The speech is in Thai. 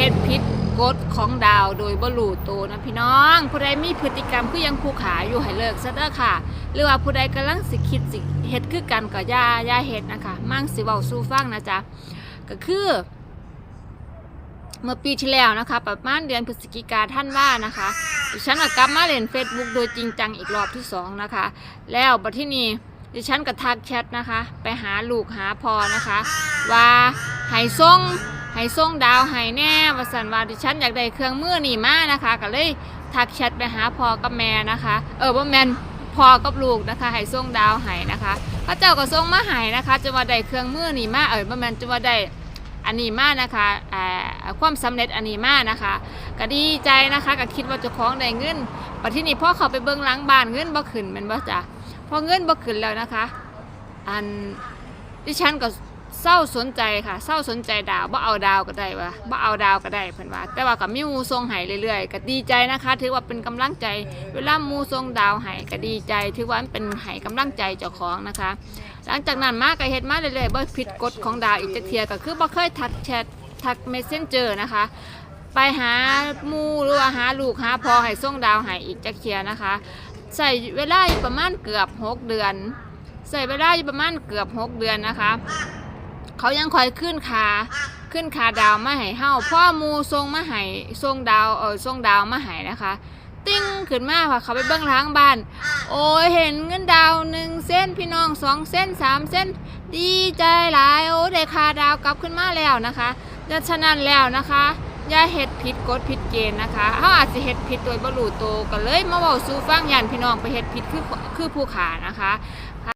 ฮ็ดผิดกฎของดาวโดยบ่รู้ตัวนะพี่น้องผู้ใดมีพฤติกรรมคือยังผู้ขาอยู่ให้เลิกซะเด้อค่ะ หรือว่าผู้ใดกำลังสิคิดสิเฮ็ดคือกันก็อย่าอย่าเฮ็ดนะคะมั่งสิเว้าสู่ฟังนะจ๊ะก็คือ เมื่อปีที่แล้วนะคะ ประมาณเดือนพฤศจิกาท่านว่านะคะดิฉันก็กลับมาเล่น Facebook โดยจริงจังอีกรอบที่สองนะคะ แล้วบัดที่นี้ดิฉันก็ทักแชทนะคะ ไปหาลูกหาพอนะคะ ว่าให้ส่ง ให้ส่งดาวให้แน่ว่าสันว่าดิฉันอยากได้เครื่องมือนี่มานะคะ ก็เลยทักแชทไปหาพอกับแม่นะคะ เออว่าแมนพอกับลูกนะคะให้ส่งดาวให้นะคะพระเจ้าก็ส่งมาให้นะคะจะว่าได้เครื่องมือนี่มาเออว่าแมนจะว่าได้อันนี้มานะคะอ่าความสำเร็จอันนี้มานะคะ ก็ดีใจนะคะก็คิดว่าจะคล้องได้เงินปัจที่นี้พ่อเขาไปเบิ้งหล้างบ้านเงินบ่ขึ้นแมันบ่จ้ะพอเงินบ่ขึ้นแล้วนะคะ อันดิฉันก็ เศร้าสนใจค่ะเศร้าสนใจดาวบ่เอาดาวก็ได้วะบ่เอาดาวก็ได้เพิ่นว่า แต่ว่าก็มีมูทรงให้เรื่อยๆก็ดีใจนะคะ ถือว่าเป็นกำลังใจ เวลามูทรงดาวให้ก็ดีใจ ถือว่ามันเป็นให้กำลังใจเจ้าของนะคะ หลังจากนั้นมาก็เฮ็ดมาเรื่อยๆบ่ผิดกฎของดาวอีกจักเทียก็คือบ่เคยทักแชททักเมสเซนเจอร์นะคะ ไปหามูหรือว่าหาลูกหาพอให้ส่งดาวให้อีกจักเทียนะคะ ใส่เวลาอยู่ประมาณเกือบ 6 เดือน ใส่เวลาอยู่ประมาณเกือบ 6 เดือนนะคะ เขายังคอยขึ้นคาขึ้นคาดาวมาให้เฮาพ่อหมูทรงมาให้ทรงดาวเออทรงดาวมาให้นะคะ ติ้งขึ้นมาค่ะเขาไปเบื้องหล้างบ้าน โอ้ยเห็นเงินดาวหนึ่งเส้นพี่น้องสองเส้นสามเส้น ดีใจหลายโอ้ได้คาดาวกลับขึ้นมาแล้วนะคะดังฉะนั้นแล้วนะคะอย่าเฮ็ดผิดกฎผิดเกณฑ์นะคะเขาอาจจะเฮ็ดผิดโดยบ่รู้ตัวก็เลยมาเว้าสู่ฟังยันพี่น้องไปเฮ็ดผิดคือคือผู้ขานะคะ